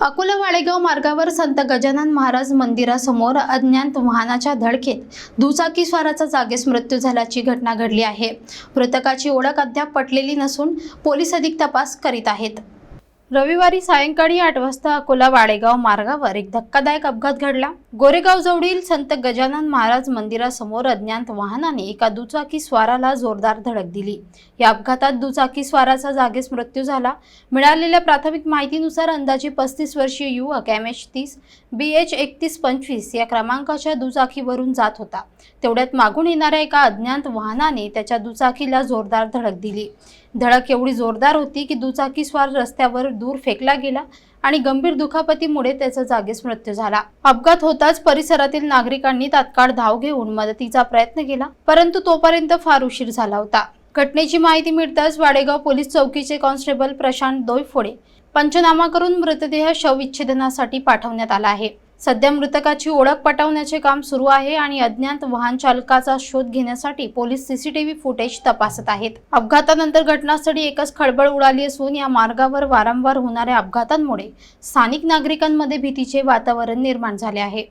अकोला वाडेगाव मार्गावर संत गजानन महाराज मंदिरासमोर अज्ञात वाहनाच्या धडकेत दुचाकी स्वाराचा मृत्यू झाल्याची घटना घडली आहे. मृतकाची ओळख अद्याप पटलेली नसून पोलीस अधिक तपास करीत आहेत. रविवारी सायंकाळी आठ वाजता अकोला वाडेगाव मार्गावर एक धक्कादायक अपघात घडला. गोरेगाव जवळील संत गजानन महाराज मंदिरासमोर अज्ञात वाहनाने एका दुचाकी स्वाराला जोरदार धडक दिली. या अपघातात दुचाकी स्वाराचा जागीच मृत्यू झाला. मिळालेल्या प्राथमिक माहितीनुसार अंदाजे पस्तीस वर्षीय युवक एम एच तीस बी एच एकतीस पंचवीस या क्रमांकाच्या दुचाकीवरून जात होता. तेवढ्यात मागून येणाऱ्या एका अज्ञात वाहनाने त्याच्या दुचाकीला जोरदार धडक दिली. धडक एवढी जोरदार होती की दुचाकीस्वार रस्त्यावर दूर फेकला गेला आणि गंभीर दुखापतीमुळे त्याचा जागीच मृत्यू झाला. अपघात होताच परिसरातील नागरिकांनी तात्काळ धाव घेऊन मदतीचा प्रयत्न केला परंतु तोपर्यंत फार उशीर झाला होता. घटनेची माहिती मिळताच वाडेगाव पोलीस चौकीचे कॉन्स्टेबल प्रशांत दोयफोडे पंचनामा करून मृतदेह शवविच्छेदनासाठी पाठवण्यात आला आहे. सध्या मृतकाची ओळख पटवण्याचे काम सुरू आहे आणि अज्ञात वाहन चालकाचा शोध घेण्यासाठी पोलीस सीसीटीव्ही फुटेज तपासत आहेत. अपघातानंतर घटनास्थळी एकच खळबळ उडाली असून या मार्गावर वारंवार होणाऱ्या अपघातांमुळे स्थानिक नागरिकांमध्ये भीतीचे वातावरण निर्माण झाले आहे.